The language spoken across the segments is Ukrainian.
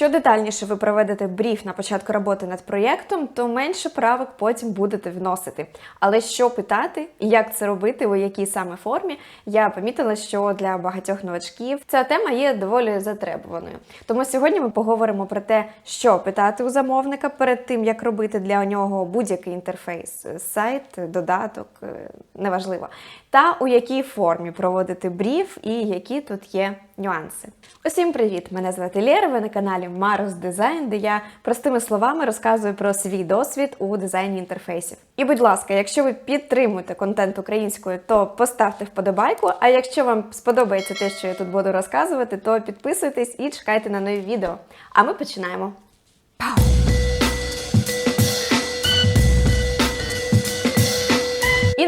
Що детальніше ви проведете бріф на початку роботи над проєктом, то менше правок потім будете вносити. Але що питати і як це робити, у якій саме формі, я помітила, що для багатьох новачків ця тема є доволі затребуваною. Тому сьогодні ми поговоримо про те, що питати у замовника перед тим, як робити для нього будь-який інтерфейс, сайт, додаток, е, неважливо, та у якій формі проводити бріф і які тут є нюанси. Усім привіт! Мене звати Лєра, ви на каналі Марус Дизайн, де я простими словами розказую про свій досвід у дизайні інтерфейсів. І будь ласка, якщо ви підтримуєте контент українською, то поставте вподобайку. А якщо вам сподобається те, що я тут буду розказувати, то підписуйтесь і чекайте на нові відео. А ми починаємо. І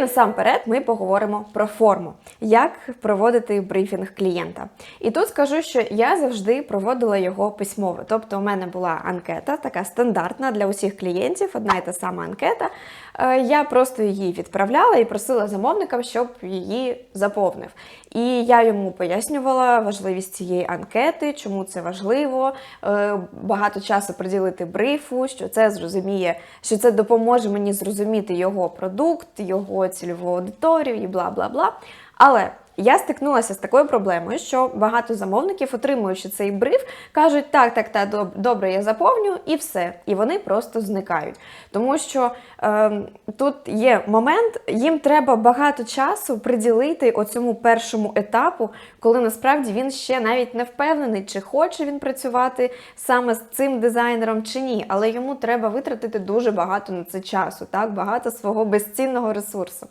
насамперед ми поговоримо про форму, як проводити брифінг клієнта. І тут скажу, що я завжди проводила його письмово. Тобто, у мене була анкета, така стандартна для усіх клієнтів, одна і та сама анкета. Е, Я просто її відправляла і просила замовника, щоб її заповнив. І я йому пояснювала важливість цієї анкети, чому це важливо, е, багато часу приділити брифу, що це зрозуміє, що це допоможе мені зрозуміти його продукт, його цільову аудиторію і бла бла бла. Але я стикнулася з такою проблемою, що багато замовників, отримуючи цей бриф, кажуть: так, так, так, добре, я заповню, і все. І вони просто зникають. Тому що е, тут є момент, їм треба багато часу приділити оцьому першому етапу, коли насправді він ще навіть не впевнений, чи хоче він працювати саме з цим дизайнером чи ні. Але йому треба витратити дуже багато на це часу, так багато свого безцінного ресурсу.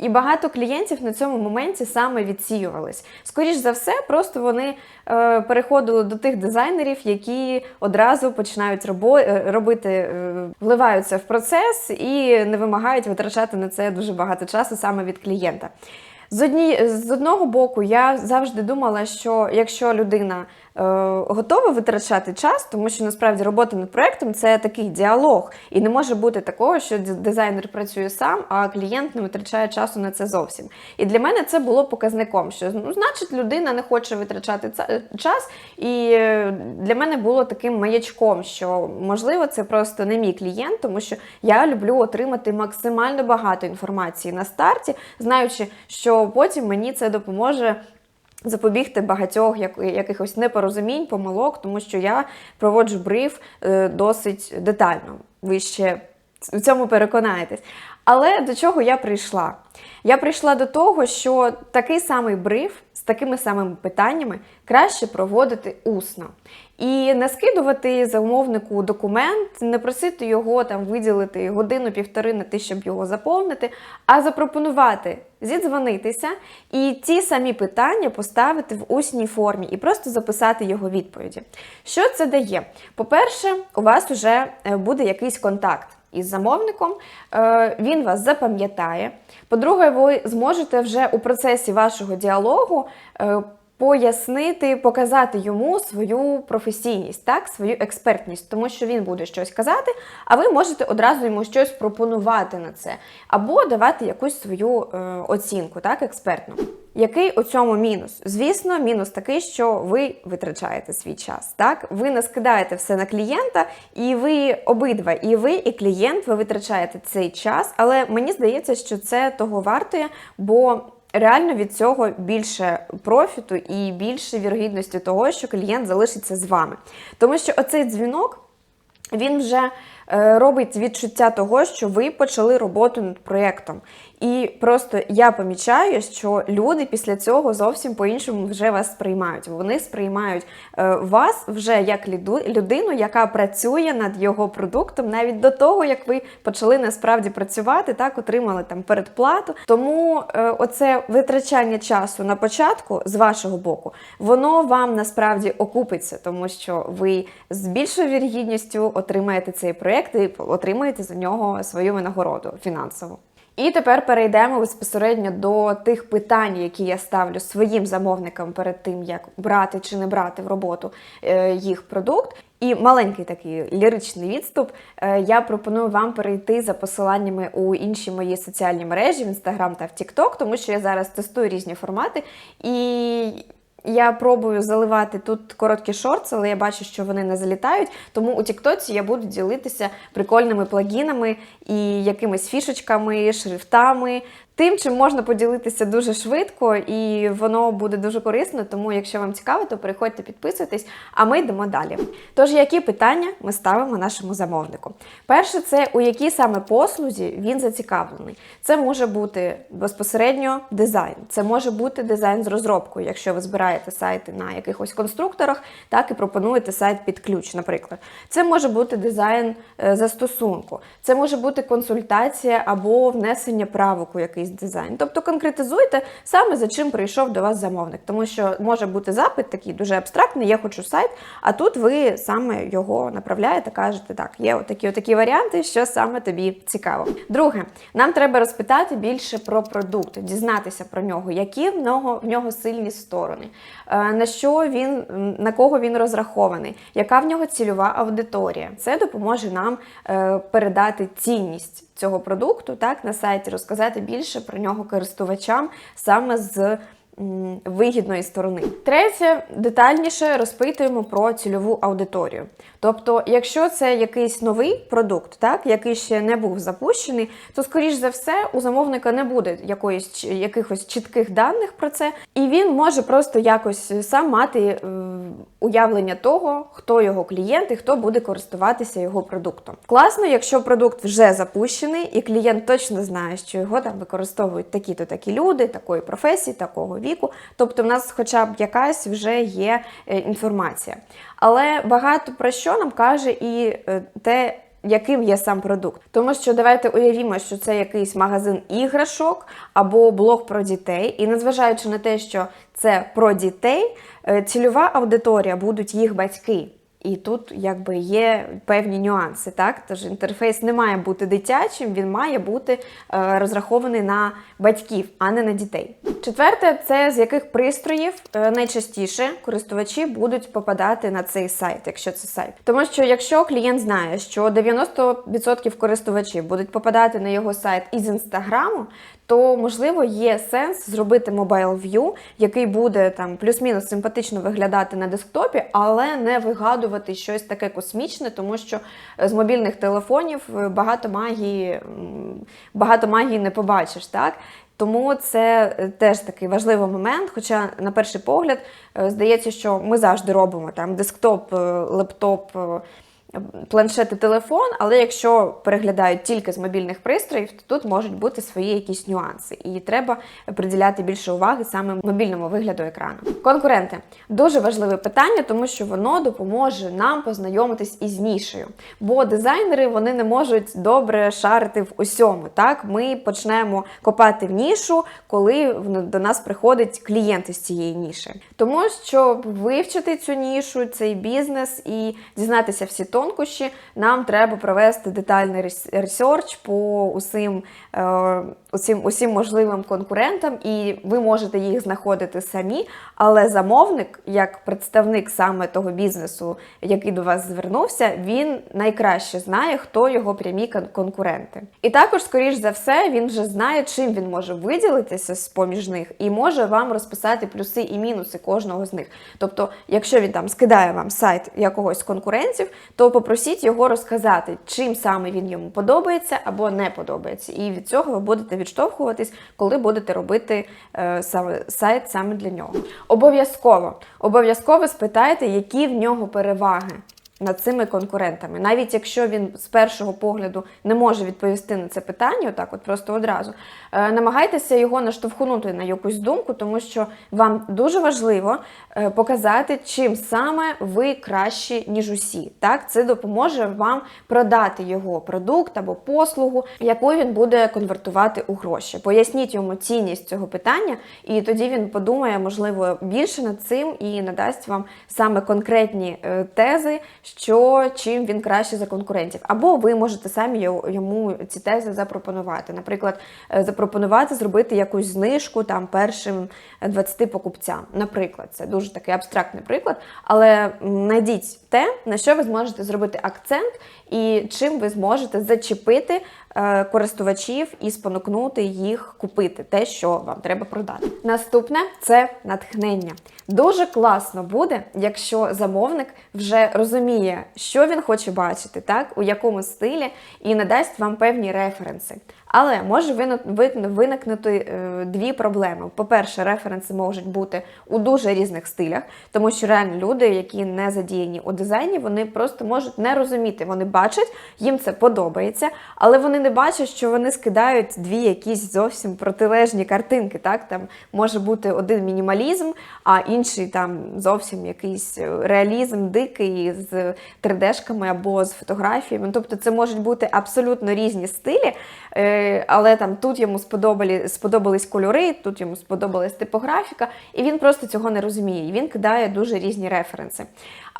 І багато клієнтів на цьому моменті саме відсіювались. Скоріш за все, просто вони е, переходили до тих дизайнерів, які одразу починають робо- е, робити, е, вливаються в процес і не вимагають витрачати на це дуже багато часу саме від клієнта. З, одні, з одного боку, я завжди думала, що якщо людина готова витрачати час, тому що насправді робота над проектом це такий діалог, і не може бути такого, що дизайнер працює сам, а клієнт не витрачає часу на це зовсім. І для мене це було показником, що ну, значить людина не хоче витрачати час, і е, для мене було таким маячком, що можливо це просто не мій клієнт, тому що я люблю отримати максимально багато інформації на старті, знаючи, що потім мені це допоможе. Запобігти багатьох як- якихось непорозумінь, помилок, тому що я проводжу бриф е, досить детально. Ви ще в цьому переконаєтесь. Але до чого я прийшла? Я прийшла до того, що такий самий бриф з такими самими питаннями краще проводити усно. І не скидувати замовнику документ, не просити його там виділити годину-півтори на те, щоб його заповнити, а запропонувати зідзвонитися і ті самі питання поставити в усній формі і просто записати його відповіді. Що це дає? По-перше, у вас вже е, буде якийсь контакт із замовником, е, він вас запам'ятає. По-друге, ви зможете вже у процесі вашого діалогу. Пояснити, показати йому свою професійність, так, свою експертність, тому що він буде щось казати, а ви можете одразу йому щось пропонувати на це, або давати якусь свою е, оцінку, так, експертну. Який у цьому мінус? Звісно, мінус такий, що ви витрачаєте свій час. Так, ви не скидаєте все на клієнта, і ви обидва, і ви, і клієнт, ви витрачаєте цей час. Але мені здається, що це того вартує, бо реально від цього більше профіту і більше вірогідності того, що клієнт залишиться з вами. Тому що оцей дзвінок. Він вже робить відчуття того, що ви почали роботу над проєктом. І просто я помічаю, що люди після цього зовсім по-іншому вже вас сприймають. Вони сприймають е, вас вже як людину, яка працює над його продуктом, навіть до того, як ви почали насправді працювати, так отримали там передплату. Тому е, оце витрачання часу на початку з вашого боку, воно вам насправді окупиться, тому що ви з більшою вірогідністю отримаєте цей проєкт і отримаєте за нього свою винагороду фінансову. І тепер перейдемо безпосередньо до тих питань, які я ставлю своїм замовникам перед тим, як брати чи не брати в роботу е, їх продукт. І маленький такий ліричний відступ. Е, Я пропоную вам перейти за посиланнями у інші мої соціальні мережі в Instagram та в TikTok, тому що я зараз тестую різні формати. І Я пробую заливати тут короткі шорти, але я бачу, що вони не залітають. Тому у Тіктоці я буду ділитися прикольними плагінами і якимись фішечками, шрифтами. Тим, чим можна поділитися дуже швидко, і воно буде дуже корисно. Тому, якщо вам цікаво, то переходьте, підписуйтесь, а ми йдемо далі. Тож, які питання ми ставимо нашому замовнику? Перше, це у якій саме послузі він зацікавлений. Це може бути безпосередньо дизайн, це може бути дизайн з розробкою, якщо ви збираєте сайти на якихось конструкторах, так і пропонуєте сайт під ключ, наприклад. Це може бути дизайн е, застосунку, це може бути консультація або внесення правок у якийсь дизайн. Тобто конкретизуйте саме за чим прийшов до вас замовник, тому що може бути запит такий дуже абстрактний, я хочу сайт, а тут ви саме його направляєте, кажете, так, є отакі отакі варіанти, що саме тобі цікаво. Друге, нам треба розпитати більше про продукт, дізнатися про нього, які в нього в нього сильні сторони, е, на що він на кого він розрахований, яка в нього цільова аудиторія. Це допоможе нам е, передати цінність цього продукту так на сайті, розказати більше про нього користувачам саме з вигідної сторони. Третє, детальніше розпитуємо про цільову аудиторію. Тобто, якщо це якийсь новий продукт, так, який ще не був запущений, то, скоріш за все, у замовника не буде якоїсь, якихось чітких даних про це, і він може просто якось сам мати е, уявлення того, хто його клієнт і хто буде користуватися його продуктом. Класно, якщо продукт вже запущений, і клієнт точно знає, що його там використовують такі-то такі люди, такої професії, такого віку. Тобто, в нас, хоча б якась вже є е, інформація. Але багато про що нам каже і е, те. Яким є сам продукт, тому що давайте уявімо, що це якийсь магазин іграшок або блог про дітей, і незважаючи на те, що це про дітей, е, цільова аудиторія будуть їх батьки. І тут якби є певні нюанси, так? Тож інтерфейс не має бути дитячим, він має бути е, розрахований на батьків, а не на дітей. Четверте, це з яких пристроїв е, найчастіше користувачі будуть попадати на цей сайт, якщо це сайт. Тому що якщо клієнт знає, що 90% користувачів будуть попадати на його сайт із інстаграму, то можливо є сенс зробити Mobile View, який буде там плюс-мінус симпатично виглядати на десктопі, але не вигадувати щось таке космічне, тому що е, з мобільних телефонів е, багато магії, багато магії не побачиш, так? Тому це е, теж такий важливий момент. Хоча, на перший погляд, здається, що ми завжди робимо там десктоп, лептоп. Планшет і телефон, але якщо переглядають тільки з мобільних пристроїв, то тут можуть бути свої якісь нюанси, і треба приділяти більше уваги саме мобільному вигляду екрану. Конкуренти дуже важливе питання, тому що воно допоможе нам познайомитись із нішею. Бо дизайнери вони не можуть добре шарити в усьому. Так, ми почнемо копати в нішу, коли до нас приходить клієнт із цієї ніші. Тому щоб вивчити цю нішу, цей бізнес і дізнатися всі тонкощі, нам треба провести детальний ресерч по усім, е, усім, усім можливим конкурентам, і ви можете їх знаходити самі. Але замовник, як представник саме того бізнесу, який до вас звернувся, він найкраще знає, хто його прямі конкуренти. І також, скоріш за все, він вже знає, чим він може виділитися з поміж них, і може вам розписати плюси і мінуси кожного з них. Тобто, якщо він там скидає вам сайт якогось конкурентів, то попросіть його розказати, чим саме він йому подобається або не подобається. І від цього ви будете відштовхуватись, коли будете робити е, сайт саме для нього. Обов'язково, обов'язково спитайте, які в нього переваги. Над цими конкурентами, навіть якщо він з першого погляду не може відповісти на це питання, отак, от просто одразу, е, намагайтеся його наштовхнути на якусь думку, тому що вам дуже важливо е, показати, чим саме ви кращі, ніж усі. Так, це допоможе вам продати його продукт або послугу, яку він буде конвертувати у гроші. Поясніть йому цінність цього питання, і тоді він подумає, можливо, більше над цим і надасть вам саме конкретні е, тези, що чим він краще за конкурентів. Або ви можете самі йо- йому ці тези запропонувати. Наприклад, е, запропонувати зробити якусь знижку там першим 20 покупцям. Наприклад, це дуже такий абстрактний приклад, але знайдіть те, на що ви зможете зробити акцент, і чим ви зможете зачепити е, користувачів і спонукнути їх купити те, що вам треба продати. Наступне це натхнення. Дуже класно буде, якщо замовник вже розуміє, що він хоче бачити, так у якому стилі, і надасть вам певні референси. Але може виникнути е, дві проблеми. По-перше, референси можуть бути у дуже різних стилях, тому що реально люди, які не задіяні у дизайні, вони просто можуть не розуміти. Вони бачать, їм це подобається, але вони не бачать, що вони скидають дві якісь зовсім протилежні картинки. Так там може бути один мінімалізм, а інший там зовсім якийсь е, реалізм дикий з 3D-шками або з фотографіями. Тобто це можуть бути абсолютно різні стилі, е, але там тут йому сподобали, сподобались кольори, тут йому сподобалась типографіка, і він просто цього не розуміє. І він кидає дуже різні референси.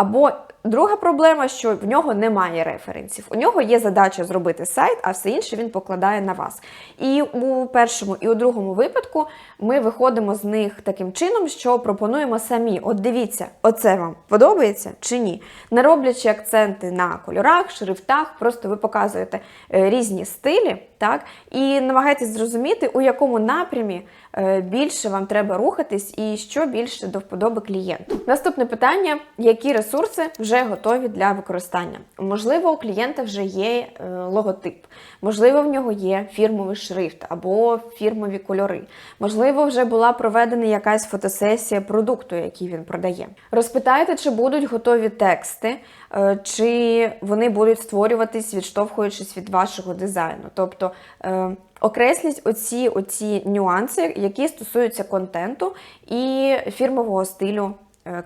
Або друга проблема, що в нього немає референсів. У нього є задача зробити сайт, а все інше він покладає на вас. І у першому і у другому випадку ми виходимо з них таким чином, що пропонуємо самі. От дивіться, оце вам подобається чи ні? Не роблячи акценти на кольорах, шрифтах, просто ви показуєте е, різні стилі, так, і намагаєтесь зрозуміти, у якому напрямі е, більше вам треба рухатись і що більше до вподоби клієнту. Наступне питання: які ресурси вже готові для використання? Можливо, у клієнта вже є е, логотип, можливо, в нього є фірмовий шрифт або фірмові кольори. Можливо, вже була проведена якась фотосесія продукту, який він продає. Розпитайте, чи будуть готові тексти, е, чи вони будуть створюватись, відштовхуючись від вашого дизайну. Тобто е, окресліть оці, оці нюанси, які стосуються контенту і фірмового стилю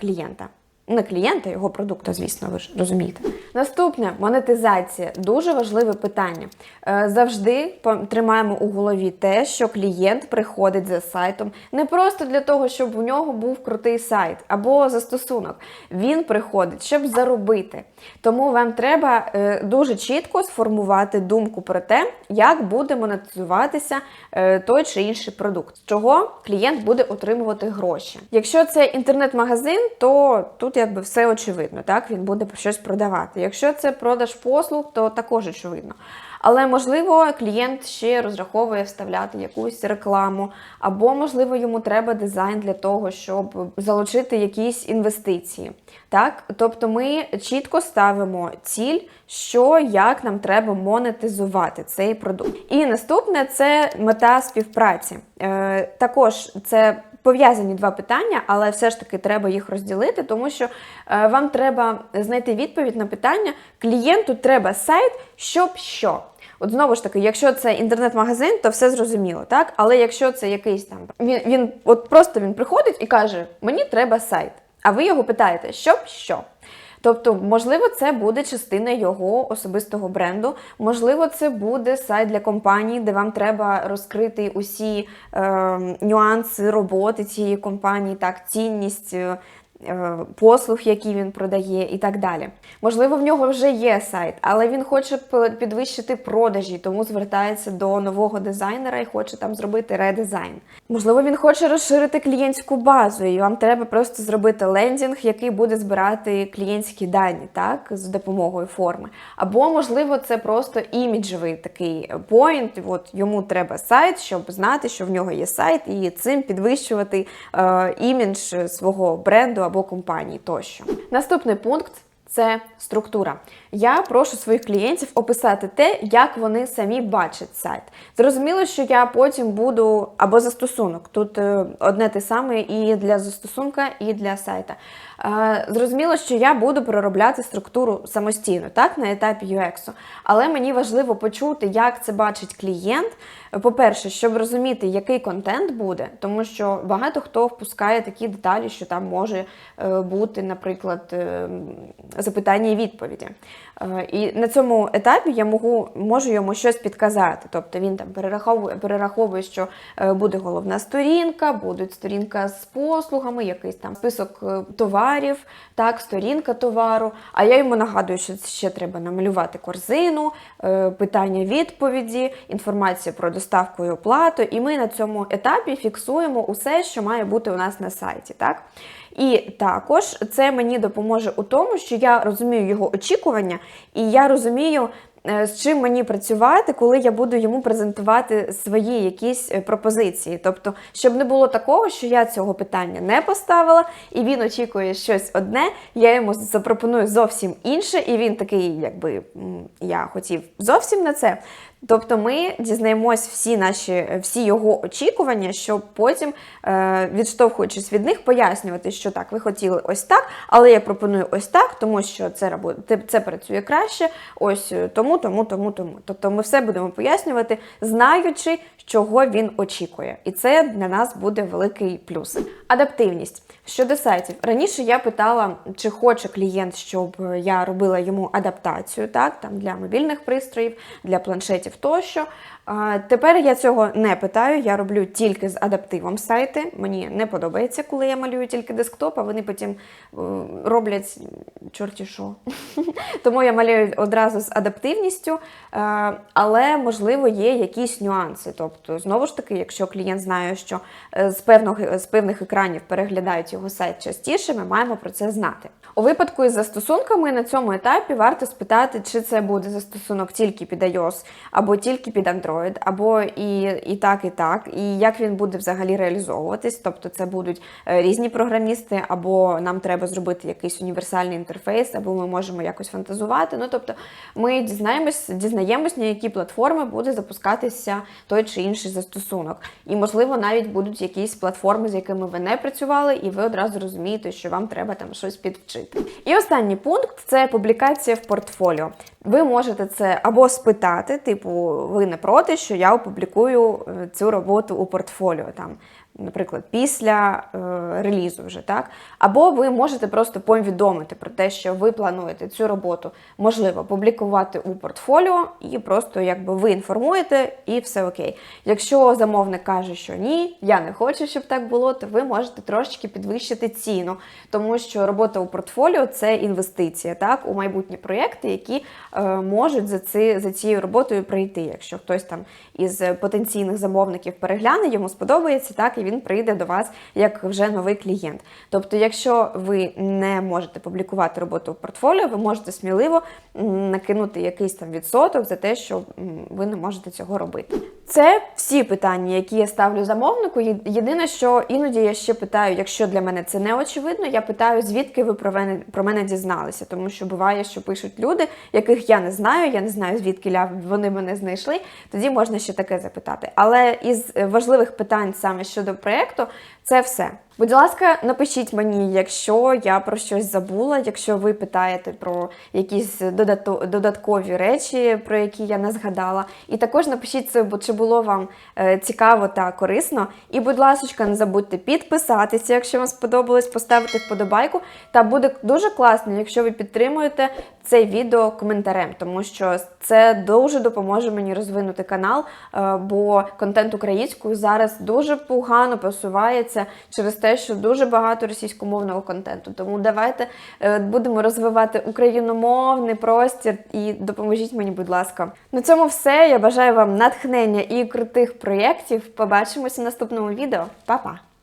клієнта. Не клієнта, його продукту, звісно, ви ж розумієте. Наступне монетизація дуже важливе питання. Е, Завжди тримаємо у голові те, що клієнт приходить за сайтом не просто для того, щоб у нього був крутий сайт або застосунок. Він приходить, щоб заробити. Тому вам треба е, дуже чітко сформувати думку про те, як буде монетизуватися е, той чи інший продукт, з чого клієнт буде отримувати гроші. Якщо це інтернет-магазин, то тут якби все очевидно, так він буде щось продавати. Якщо це продаж послуг, то також очевидно. Але можливо, клієнт ще розраховує вставляти якусь рекламу, або можливо йому треба дизайн для того, щоб залучити якісь інвестиції. Так, тобто ми чітко ставимо ціль, що як нам треба монетизувати цей продукт. І наступне це мета співпраці. Е, також це пов'язані два питання, але все ж таки треба їх розділити, тому що е, вам треба знайти відповідь на питання: клієнту треба сайт, щоб що. От знову ж таки, якщо це інтернет-магазин, то все зрозуміло, так? Але якщо це якийсь там він, він от просто він приходить і каже: Мені треба сайт. А ви його питаєте, щоб що? Тобто, можливо, це буде частина його особистого бренду. Можливо, це буде сайт для компанії, де вам треба розкрити усі е, нюанси роботи цієї компанії, так, цінність. Е, Послуг, які він продає, і так далі. Можливо, в нього вже є сайт, але він хоче підвищити продажі, тому звертається до нового дизайнера і хоче там зробити редизайн. Можливо, він хоче розширити клієнтську базу, і вам треба просто зробити лендінг, який буде збирати клієнтські дані, так, з допомогою форми. Або, можливо, це просто іміджевий такий поінт. От йому треба сайт, щоб знати, що в нього є сайт, і цим підвищувати е, імідж свого бренду або компанії тощо. Наступний пункт. Це структура. Я прошу своїх клієнтів описати те, як вони самі бачать сайт. Зрозуміло, що я потім буду або застосунок. Тут е, одне те саме і для застосунка, і для сайта. Е, Зрозуміло, що я буду проробляти структуру самостійно, так, на етапі UX. Але мені важливо почути, як це бачить клієнт. По-перше, щоб розуміти, який контент буде, тому що багато хто впускає такі деталі, що там може е, бути, наприклад, е, запитання і відповіді. Е, І на цьому етапі я можу, можу йому щось підказати. Тобто він там перераховує, перераховує, що е, буде головна сторінка, буде сторінка з послугами, якийсь там список е, товарів, так, сторінка товару. А я йому нагадую, що ще треба намалювати корзину, е, питання відповіді, інформація про доставку і оплату. І ми на цьому етапі фіксуємо усе, що має бути у нас на сайті. Так? І також це мені допоможе у тому, що я розумію його очікування, і я розумію, е, з чим мені працювати, коли я буду йому презентувати свої якісь е, пропозиції. Тобто, щоб не було такого, що я цього питання не поставила, і він очікує щось одне, я йому запропоную зовсім інше, і він такий, якби я хотів зовсім на це. Тобто ми дізнаємось всі наші всі його очікування, щоб потім, е, відштовхуючись від них, пояснювати, що так, ви хотіли ось так, але я пропоную ось так, тому що це це працює краще. Ось е, тому, тому, тому, тому. Тобто ми все будемо пояснювати, знаючи, чого він очікує. І це для нас буде великий плюс. Адаптивність. Щодо сайтів, раніше я питала, чи хоче клієнт, щоб я робила йому адаптацію, так, там для мобільних пристроїв, для планшетів тощо. Тепер я цього не питаю, я роблю тільки з адаптивом сайти. Мені не подобається, коли я малюю тільки десктоп, а вони потім е, роблять чорті що. Тому я малюю одразу з адаптивністю, е, але можливо є якісь нюанси. Тобто, знову ж таки, якщо клієнт знає, що е, з певного з певних екранів переглядають його сайт частіше, ми маємо про це знати. У випадку із застосунками на цьому етапі варто спитати, чи це буде застосунок тільки під iOS, або тільки під Android, або і, і так, і так, і як він буде взагалі реалізовуватись. Тобто, це будуть е, різні програмісти, або нам треба зробити якийсь універсальний інтерфейс, або ми можемо якось фантазувати. Ну тобто, ми дізнаємось, дізнаємось, на які платформи буде запускатися той чи інший застосунок. І можливо навіть будуть якісь платформи, з якими ви не працювали, і ви одразу розумієте, що вам треба там щось підвчити. І останній пункт це публікація в портфоліо. Ви можете це або спитати, типу, ви не проти, що я опублікую е, цю роботу у портфоліо там. Наприклад, після е, релізу вже так. Або ви можете просто повідомити про те, що ви плануєте цю роботу, можливо, публікувати у портфоліо, і просто якби ви інформуєте, і все окей. Якщо замовник каже, що ні, я не хочу, щоб так було, то ви можете трошечки підвищити ціну, тому що робота у портфоліо це інвестиція, так, у майбутні проєкти, які е, можуть за, ці, за цією роботою прийти. Якщо хтось там із потенційних замовників перегляне, йому сподобається, так, він прийде до вас як вже новий клієнт. Тобто, якщо ви не можете публікувати роботу у портфоліо, ви можете сміливо накинути якийсь там відсоток за те, що ви не можете цього робити. Це всі питання, які я ставлю замовнику. Єдине, що іноді я ще питаю, якщо для мене це не очевидно, я питаю, звідки ви про мене про мене дізналися, тому що буває, що пишуть люди, яких я не знаю, я не знаю, звідки вони мене знайшли. Тоді можна ще таке запитати. Але із е, важливих питань саме щодо проєкту, це все. Будь ласка, напишіть мені, якщо я про щось забула, якщо ви питаєте про якісь додаткові речі, про які я не згадала. І також напишіть це, бо чи було вам е, цікаво та корисно. І, будь ласка, не забудьте підписатися, якщо вам сподобалось, поставити вподобайку. Та буде дуже класно, якщо ви підтримуєте це відео коментарем, тому що це дуже допоможе мені розвинути канал, е, бо контент українською зараз дуже погано просувається через те, що дуже багато російськомовного контенту. Тому давайте е, будемо розвивати україномовний простір і допоможіть мені, будь ласка. На цьому все. Я бажаю вам натхнення і крутих проєктів. Побачимося в наступному відео. Па-па!